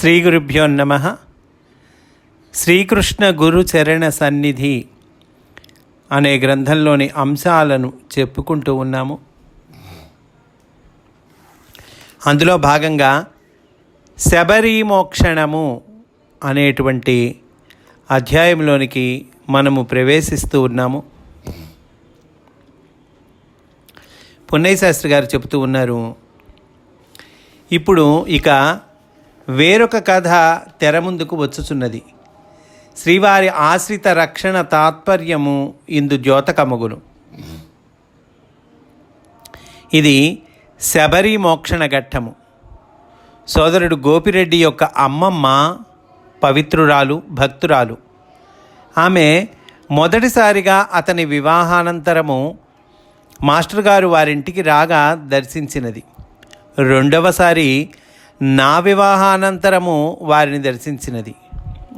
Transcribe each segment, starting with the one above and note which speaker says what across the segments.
Speaker 1: శ్రీ గురుభ్యో నమ. శ్రీకృష్ణ గురు చరణ సన్నిధి అనే గ్రంథంలోని అంశాలను చెప్పుకుంటూ ఉన్నాము. అందులో భాగంగా శబరీమోక్షణము అనేటువంటి అధ్యాయంలోనికి మనము ప్రవేశిస్తూ ఉన్నాము. పున్నయ్య శాస్త్రి గారు చెబుతూ ఉన్నారు ఇప్పుడు ఇక వేరొక కథ తెర ముందుకు వచ్చుచున్నది. శ్రీవారి ఆశ్రిత రక్షణ తాత్పర్యము ఇందు ద్యోతకమగును. ఇది శబరి మోక్షణ ఘట్టము. సోదరుడు గోపిరెడ్డి యొక్క అమ్మమ్మ పవిత్రురాలు భక్తురాలు. ఆమె మొదటిసారిగా అతని వివాహానంతరము మాస్టర్ గారు వారింటికి రాగా దర్శించినది. రెండవసారి నా వివాహానంతరము వారిని దర్శించినది.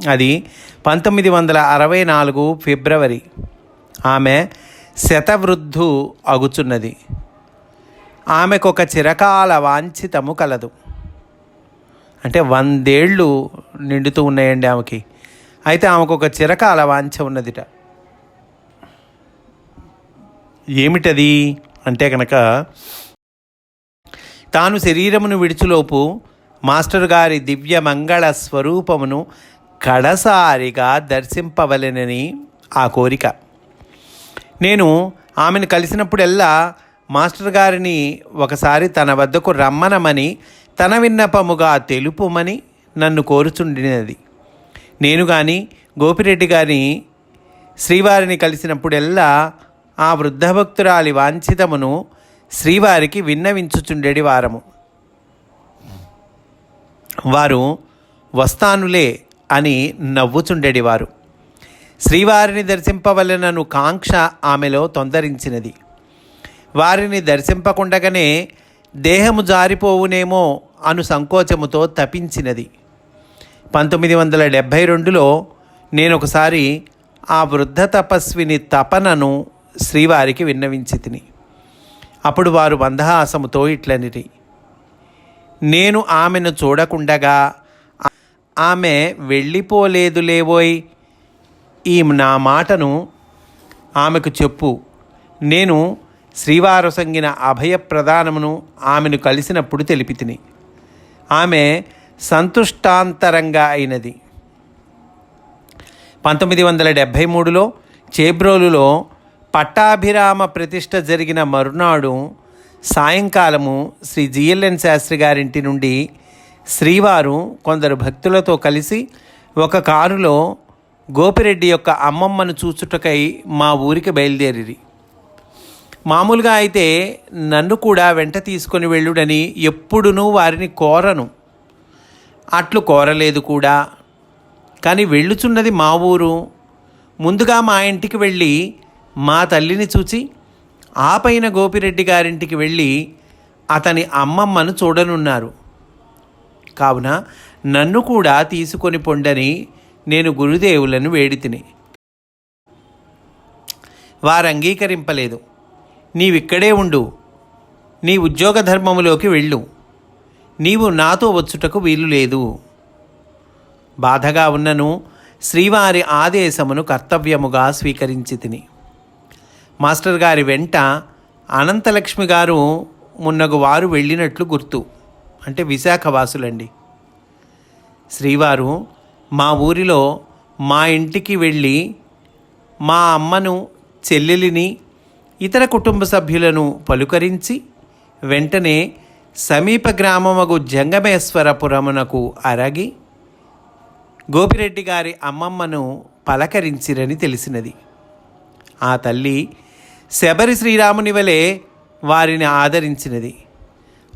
Speaker 1: అది పంతొమ్మిది వందల అరవై నాలుగు ఫిబ్రవరి. ఆమె శతవృద్ధు అగుచున్నది. ఆమెకు ఒక చిరకాల వాంఛితము కలదు. అంటే వందేళ్ళు నిండుతూ ఉన్నాయండి ఆమెకి. అయితే ఆమెకు ఒక చిరకాల వాంఛ ఉన్నదిట. ఏమిటది? అంటే కనుక తాను శరీరమును విడిచిలోపు మాస్టర్ గారి దివ్య మంగళ స్వరూపమును కడసారిగా దర్శింపవలెనని ఆ కోరిక. నేను ఆమెను కలిసినప్పుడెల్లా మాస్టర్ గారిని ఒకసారి తన వద్దకు రమ్మనమని తన విన్నపముగా తెలుపుమని నన్ను కోరుచుండినది. నేను కానీ గోపిరెడ్డి గారిని శ్రీవారిని కలిసినప్పుడెల్లా ఆ వృద్ధ భక్తురాలి వాంఛితమును శ్రీవారికి విన్నవించుచుండేటి వారము. వారు వస్తానులే అని నవ్వుచుండెడివారు. శ్రీవారిని దర్శింపవలనను కాంక్ష ఆమెలో తొందరించినది. వారిని దర్శింపకుండగానే దేహము జారిపోవునేమో అను సంకోచముతో తపించినది. పంతొమ్మిది వందల డెబ్భై రెండులో నేను ఒకసారి ఆ వృద్ధ తపస్విని తపనను శ్రీవారికి విన్నవించి తిని అప్పుడు వారు మందహాసముతో ఇట్లనిరి. నేను ఆమెను చూడకుండగా ఆమె వెళ్ళిపోలేదులేవోయ్ ఈ నా మాటను ఆమెకు చెప్పు. నేను శ్రీవారు సంగిన అభయ ప్రదానమును ఆమెను కలిసినప్పుడు తెలిపి తిని ఆమె సంతుష్టాంతరంగా అయినది. పంతొమ్మిది వందల డెబ్భై మూడులో చేబ్రోలులో పట్టాభిరామ ప్రతిష్ట జరిగిన మరునాడు సాయంకాలము శ్రీ జిఎల్ఎన్ శాస్త్రి గారింటి నుండి శ్రీవారు కొందరు భక్తులతో కలిసి ఒక కారులో గోపిరెడ్డి యొక్క అమ్మమ్మను చూచుటకై మా ఊరికి బయలుదేరి మామూలుగా అయితే నన్ను కూడా వెంట తీసుకొని వెళ్ళుడని ఎప్పుడునూ వారిని కోరను. అట్లు కోరలేదు కూడా. కానీ వెళ్ళుచున్నది మా ఊరు. ముందుగా మా ఇంటికి వెళ్ళి మా తల్లిని చూచి ఆ పైన గోపిరెడ్డి గారింటికి వెళ్ళి అతని అమ్మమ్మను చూడనున్నారు. కావున నన్ను కూడా తీసుకొని పొండని నేను గురుదేవులను వేడితిని వారు అంగీకరింపలేదు నీవిక్కడే ఉండు. నీ ఉద్యోగ ధర్మములోకి వెళ్ళు. నీవు నాతో వచ్చుటకు వీలు లేదు. బాధగా ఉన్నను శ్రీవారి ఆదేశమును కర్తవ్యముగా స్వీకరించి తిని. మాస్టర్ గారి వెంట అనంతలక్ష్మి గారు మున్నగు వారు వెళ్ళినట్లు గుర్తు. అంటే విశాఖవాసులండి. శ్రీవారు మా ఊరిలో మా ఇంటికి వెళ్ళి మా అమ్మను చెల్లెలిని ఇతర కుటుంబ సభ్యులను పలుకరించి వెంటనే సమీప గ్రామమగు జంగమేశ్వరపురమునకు అరగి గోపిరెడ్డి గారి అమ్మమ్మను పలకరించిరని తెలిసినది. ఆ తల్లి శబరి శ్రీరాముని వలె వారిని ఆదరించినది.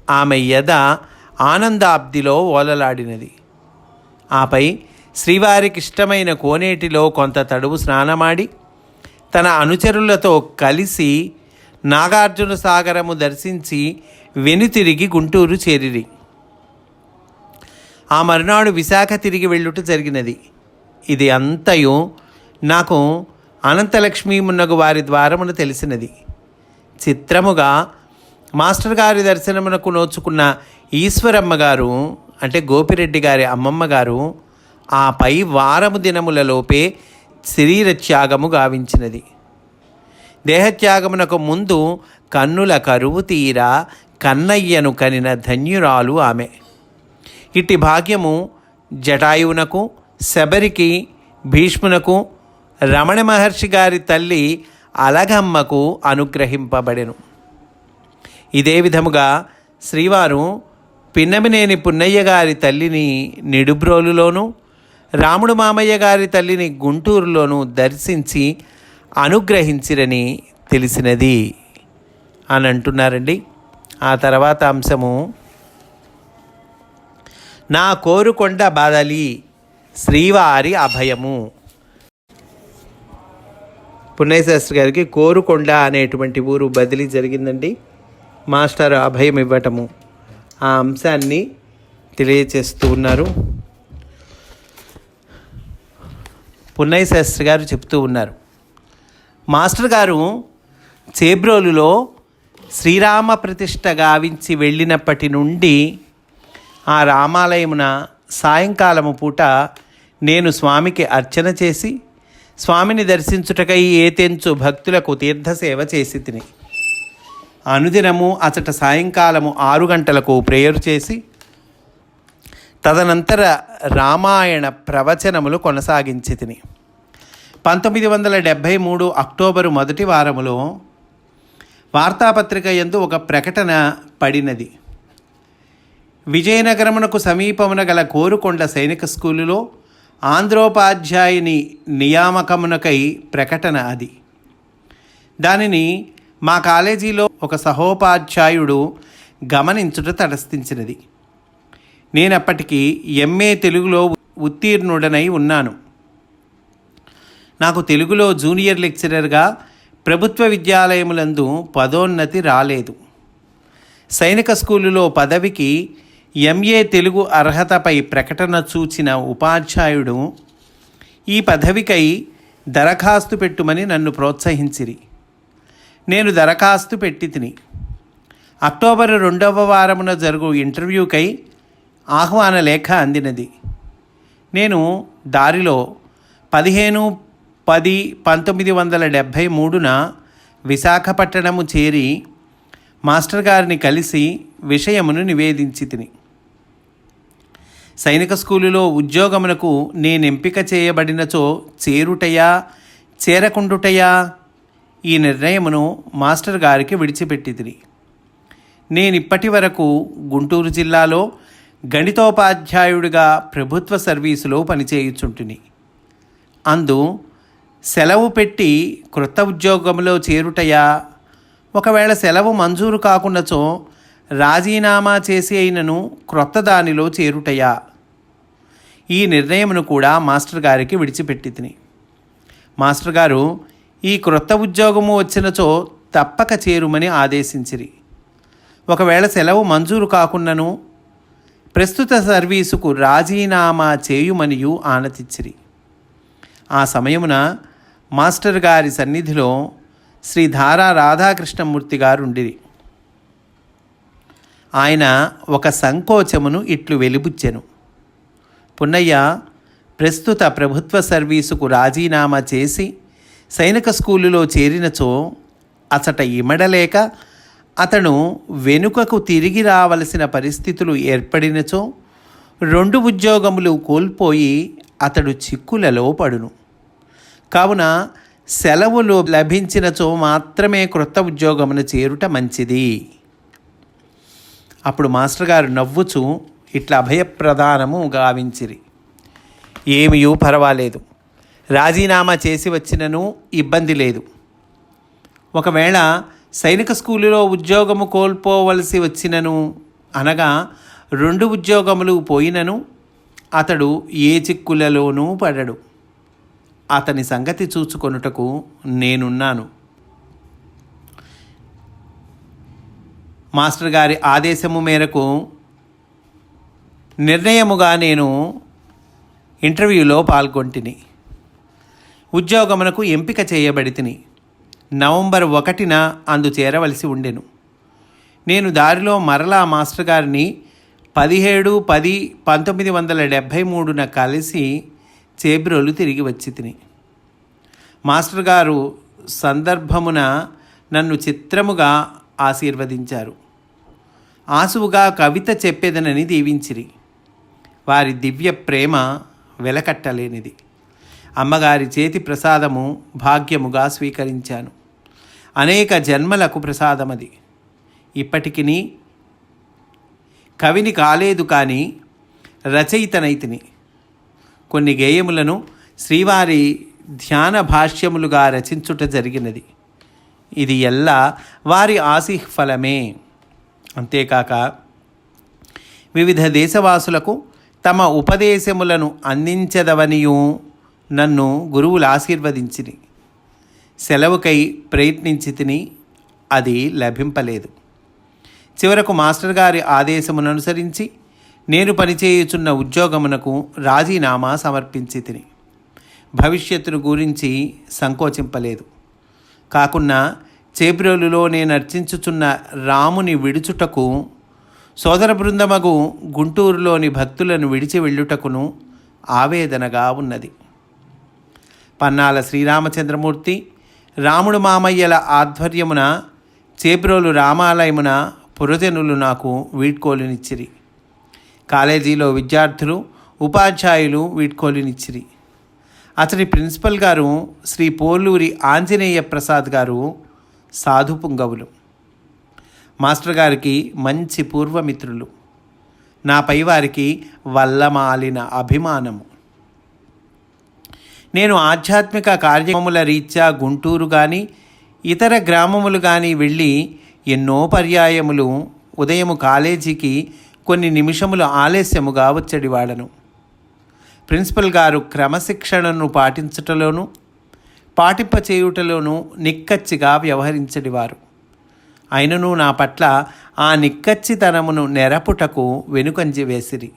Speaker 1: ఆమె యద ఆనందాబ్దిలో ఓలలాడినది. ఆపై శ్రీవారికి ఇష్టమైన కోనేటిలో కొంత తడువు స్నానమాడి తన అనుచరులతో కలిసి నాగార్జున సాగరము దర్శించి వెనుతిరిగి గుంటూరు చేరిరి. ఆ మరునాడు విశాఖ తిరిగి వెళ్ళుట జరిగినది. ఇది అంతయు నాకు అనంతలక్ష్మి మున్నగు వారి ద్వారమును తెలిసినది. చిత్రముగా మాస్టర్ గారి దర్శనమునకు నోచుకున్న ఈశ్వరమ్మ గారు అంటే గోపిరెడ్డి గారి అమ్మమ్మ గారు ఆ పై వారము దినములలోపే శరీరత్యాగము గావించినది. దేహత్యాగమునకు ముందు కన్నుల కరువు తీరా కన్నయ్యను కనిన ధన్యురాలు ఆమె. ఇట్టి భాగ్యము జటాయువునకు శబరికి భీష్మునకు రమణ మహర్షి గారి తల్లి అలగమ్మకు అనుగ్రహింపబడెను. ఇదే విధముగా శ్రీవారు పిన్నమినేని పున్నయ్య గారి తల్లిని నిడుబ్రోలులోను రాముడు మామయ్య గారి తల్లిని గుంటూరులోను దర్శించి అనుగ్రహించిరని తెలిసినది అని అంటున్నారండి ఆ తర్వాత అంశము నా కోరుకొండ బాదలి శ్రీవారి అభయము. పున్నయ్య గారికి కోరుకొండ అనేటువంటి ఊరు బదిలీ జరిగిందండి. మాస్టర్ అభయం ఇవ్వటము ఆ అంశాన్ని తెలియచేస్తూ ఉన్నారు. పున్నయ్య శాస్త్రి గారు చెప్తూ ఉన్నారు. మాస్టర్ గారు చేబ్రోలులో శ్రీరామ ప్రతిష్ట గావించి వెళ్ళినప్పటి నుండి ఆ రామాలయమున సాయంకాలము పూట నేను స్వామికి అర్చన చేసి స్వామిని దర్శించుటకై ఏతెంచు భక్తులకు తీర్థసేవ చేసి తిని. అనుదినము అచట సాయంకాలము ఆరు గంటలకు ప్రేయర్ చేసి తదనంతర రామాయణ ప్రవచనములు కొనసాగించి తిని. పంతొమ్మిది వందల డెబ్భై మూడు అక్టోబరు మొదటి వారములో వార్తాపత్రిక ఎందు ఒక ప్రకటన పడినది. విజయనగరమునకు సమీపమున గల కోరుకొండ సైనిక స్కూలులో ఆంధ్రోపాధ్యాయుని నియామకమునకై ప్రకటన అది. దానిని మా కాలేజీలో ఒక సహోపాధ్యాయుడు గమనించుట తటస్థించినది. నేనప్పటికీ ఎంఏ తెలుగులో ఉత్తీర్ణుడనై ఉన్నాను. నాకు తెలుగులో జూనియర్ లెక్చరర్గా ప్రభుత్వ విద్యాలయములందు పదోన్నతి రాలేదు. సైనిక స్కూలులో పదవికి ఎంఏ తెలుగు అర్హతపై ప్రకటన చూచిన ఉపాధ్యాయుడు ఈ పదవికై దరఖాస్తు పెట్టుమని నన్ను ప్రోత్సహించిరి. నేను దరఖాస్తు పెట్టి తిని. అక్టోబర్ రెండవ వారమున జరుగు ఇంటర్వ్యూకై ఆహ్వాన లేఖ అందినది. నేను దారిలో పదిహేను పది పంతొమ్మిది వందల డెబ్భై మూడున విశాఖపట్టణము చేరి మాస్టర్ గారిని కలిసి విషయమును నివేదించి తిని. సైనిక స్కూలులో ఉద్యోగమునకు నేను ఎంపిక చేయబడినచో చేరుటయా చేరకుండుటయా? ఈ నిర్ణయమును మాస్టర్ గారికి విడిచిపెట్టి తిని. నేనిప్పటి వరకు గుంటూరు జిల్లాలో గణితోపాధ్యాయుడిగా ప్రభుత్వ సర్వీసులో పనిచేయుచుంటుని. అందు సెలవు పెట్టి క్రొత్త ఉద్యోగంలో చేరుటయా? ఒకవేళ సెలవు మంజూరు కాకున్నచో రాజీనామా చేసి అయినను క్రొత్త దానిలో చేరుటయా? ఈ నిర్ణయమును కూడా మాస్టర్ గారికి విడిచిపెట్టి తిని మాస్టర్ గారు ఈ క్రొత్త ఉద్యోగము వచ్చినచో తప్పక చేరుమని ఆదేశించిరి. ఒకవేళ సెలవు మంజూరు కాకున్నను ప్రస్తుత సర్వీసుకు రాజీనామా చేయుమనియు ఆనతిచ్చిరి. ఆ సమయమున మాస్టర్ గారి సన్నిధిలో శ్రీ ధారా రాధాకృష్ణమూర్తి గారు ఉండిరి ఆయన ఒక సంకోచమును ఇట్లు వెలిబుచ్చెను. పున్నయ్య ప్రస్తుత ప్రభుత్వ సర్వీసుకు రాజీనామా చేసి సైనిక స్కూలులో చేరినచో అచట ఇమడలేక అతను వెనుకకు తిరిగి రావలసిన పరిస్థితులు ఏర్పడినచో రెండు ఉద్యోగములు కోల్పోయి అతడు చిక్కులలో పడును. కావున సెలవులు లభించినచో మాత్రమే క్రొత్త ఉద్యోగమును చేరుట మంచిది. అప్పుడు మాస్టర్ గారు నవ్వుచు ఇట్లా అభయప్రదానము గావించిరి. ఏమియూ పర్వాలేదు. రాజీనామా చేసి వచ్చినను ఇబ్బంది లేదు. ఒకవేళ సైనిక స్కూలులో ఉద్యోగము కోల్పోవలసి వచ్చినను అనగా రెండు ఉద్యోగములు పోయినను అతడు ఏ చిక్కులలోనూ పడడు. అతని సంగతి చూచుకొనుటకు నేనున్నాను. మాస్టర్ గారి ఆదేశము మేరకు నిర్ణయముగా నేను ఇంటర్వ్యూలో పాల్గొంటిని. ఉద్యోగమునకు ఎంపిక చేయబడి తిని నవంబర్ ఒకటిన అందు చేరవలసి ఉండెను. నేను దారిలో మరలా మాస్టర్ గారిని పదిహేడు పది పంతొమ్మిది వందల డెబ్భై మూడున కలిసి చేబ్రోలు తిరిగి వచ్చి తిని మాస్టర్ గారు సందర్భమున నన్ను చిత్రముగా ఆశీర్వదించారు. ఆసువుగా కవిత చెప్పేదనని దీవించిరి. వారి దివ్య ప్రేమ వెలకట్టలేనిది. అమ్మగారి చేతి ప్రసాదము భాగ్యముగా స్వీకరించాను. అనేక జన్మలకు ప్రసాదమది. ఇప్పటికిని కవిని కాలేదు కానీ రచయితనైతిని. కొన్ని గేయములను శ్రీవారి ధ్యాన భాష్యములుగా రచించుట జరిగినది. ఇది ఎల్లా వారి ఆశీఫలమే. అంతేకాక వివిధ దేశవాసులకు తమ ఉపదేశములను అందించదవనియు నన్ను గురువులు ఆశీర్వదించిరి. సెలవుకై ప్రయత్నించి తిని అది లభింపలేదు. చివరకు మాస్టర్ గారి ఆదేశమును అనుసరించి నేను పనిచేయుచున్న ఉద్యోగమునకు రాజీనామా సమర్పించి తిని. భవిష్యత్తును గురించి సంకోచింపలేదు. కాకున్నా చేబ్రోలులో నేను అర్చించుచున్న రాముని విడుచుటకు సోదర బృందమగు గుంటూరులోని భక్తులను విడిచి వెళ్ళుటకును ఆవేదనగా ఉన్నది. పన్నాల శ్రీరామచంద్రమూర్తి రాముడు మామయ్యల ఆధ్వర్యమున చేబ్రోలు రామాలయమున పురజనులు నాకు వీడ్కోలునిచ్చిరి. కాలేజీలో విద్యార్థులు ఉపాధ్యాయులు వీడ్కోలునిచ్చిరి. అతని ప్రిన్సిపల్ గారు శ్రీ పోలూరి ఆంజనేయ ప్రసాద్ గారు సాధు పుంగవులు. మాస్టర్ గారికి మంచి పూర్వమిత్రులు. నాపై వారికి వల్లమాలిన అభిమానము. నేను ఆధ్యాత్మిక కార్యక్రమముల రీత్యా గుంటూరు కానీ ఇతర గ్రామములు కానీ వెళ్ళి ఎన్నో పర్యాయములు ఉదయము కాలేజీకి కొన్ని నిమిషములు ఆలస్యముగా వచ్చడివాడను. ప్రిన్సిపల్ గారు క్రమశిక్షణను పాటించటలోనూ పాటింపచేయుటలోనూ నిక్కచ్చిగా వ్యవహరించడివారు అయినను నా పట్ల ఆ నిక్కచ్చితనమును నెరపుటకు వెనుకంజి వేసిరి.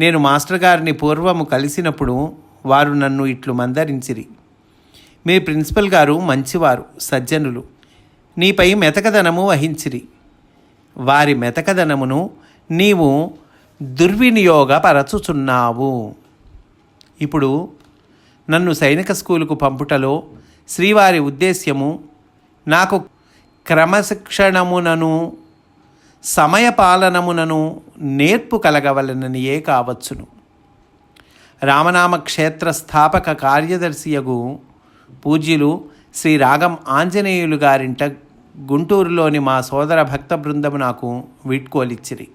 Speaker 1: నేను మాస్టర్ గారిని పూర్వము కలిసినప్పుడు వారు నన్ను ఇట్లు మందరించిరి. మీ ప్రిన్సిపల్ గారు మంచివారు సజ్జనులు. నీపై మెతకదనము వహించిరి. వారి మెతకదనమును నీవు దుర్వినియోగపరచుచున్నావు. ఇప్పుడు నన్ను సైనిక స్కూలుకు పంపుటలో శ్రీవారి ఉద్దేశ్యము నాకు క్రమశిక్షణమునను సమయపాలనమునను నేర్పు కలగవలననియే కావచ్చును. రామనామ క్షేత్ర స్థాపక కార్యదర్శియగు పూజ్యులు శ్రీ రాగం ఆంజనేయులు గారింట గుంటూరులోని మా సోదర భక్త బృందము నాకు వీడ్కోలిచ్చిరి.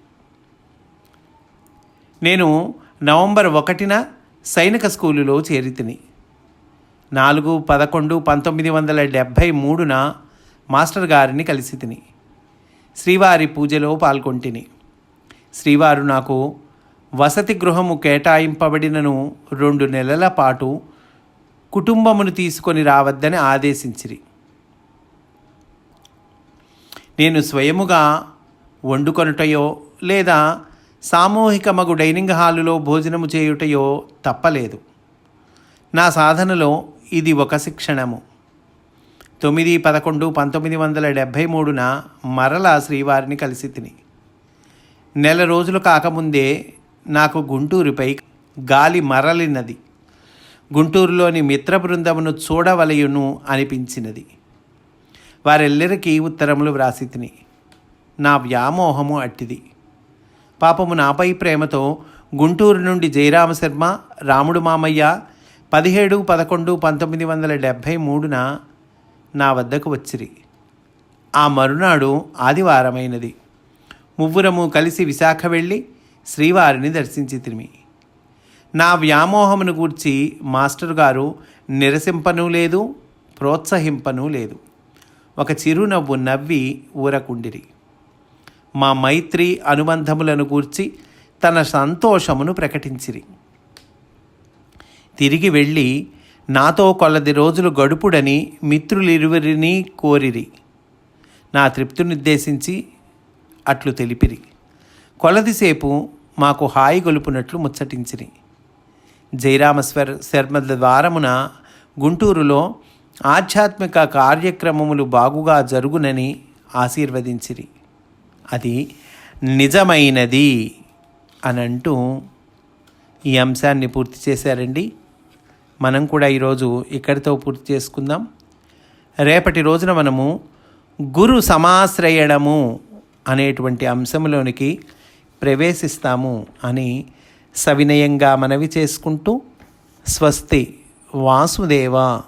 Speaker 1: నేను నవంబర్ ఒకటిన సైనిక స్కూలులో చేరితిని. నాలుగు పదకొండు పంతొమ్మిది వందల డెబ్భై మూడున మాస్టర్ గారిని కలిసి తిని శ్రీవారి పూజలో పాల్గొంటిని. శ్రీవారు నాకు వసతి గృహము కేటాయింపబడినను రెండు నెలల పాటు కుటుంబమును తీసుకొని రావద్దని ఆదేశించిరి. నేను స్వయముగా వండుకొనుటయో లేదా సామూహిక మగు డైనింగ్ హాలులో భోజనము చేయుటయో తప్పలేదు. నా సాధనలో ఇది ఒక శిక్షణము. తొమ్మిది పదకొండు పంతొమ్మిది వందల డెబ్భై మూడున మరల శ్రీవారిని కలిసి తిని. నెల రోజులు కాకముందే నాకు గుంటూరుపై గాలి మరలినది. గుంటూరులోని మిత్ర బృందమును చూడవలయును అనిపించినది. వారెల్లరికీ ఉత్తరములు వ్రాసి తిని. నా వ్యామోహము అట్టిది. పాపము నాపై ప్రేమతో గుంటూరు నుండి జయరామశర్మ రాముడు మామయ్య పదిహేడు పదకొండు పంతొమ్మిది వందల డెబ్భై మూడున నా వద్దకు వచ్చిరి. ఆ మరునాడు ఆదివారమైనది. మువ్వురము కలిసి విశాఖ వెళ్ళి శ్రీవారిని దర్శించి తిరిమి నా వ్యామోహమును గూర్చి మాస్టర్ గారు నిరసింపనూ లేదు ప్రోత్సహింపనూ లేదు. ఒక చిరునవ్వు నవ్వి ఊరకుండిరి. మా మైత్రి అనుబంధములను గూర్చి తన సంతోషమును ప్రకటించిరి. తిరిగి వెళ్ళి నాతో కొలది రోజులు గడుపుడని మిత్రులిరువురిని కోరిరి. నా తృప్తినుద్దేశించి అట్లు తెలిపిరి. కొలదిసేపు మాకు హాయి గొలుపునట్లు ముచ్చటించిరి. జయరామస్వర్ శర్మ ద్వారమున గుంటూరులో ఆధ్యాత్మిక కార్యక్రమములు బాగుగా జరుగునని ఆశీర్వదించిరి. అది నిజమైనది అని అంటూ ఈ అంశాన్ని పూర్తి చేశారండి. మనం కూడా ఈరోజు ఇక్కడితో పూర్తి చేసుకుందాం. రేపటి రోజున మనము గురు సమాశ్రయణము అనేటువంటి అంశంలోనికి ప్రవేశిస్తాము అని సవినయంగా మనవి చేసుకుంటూ స్వస్తి వాసుదేవ.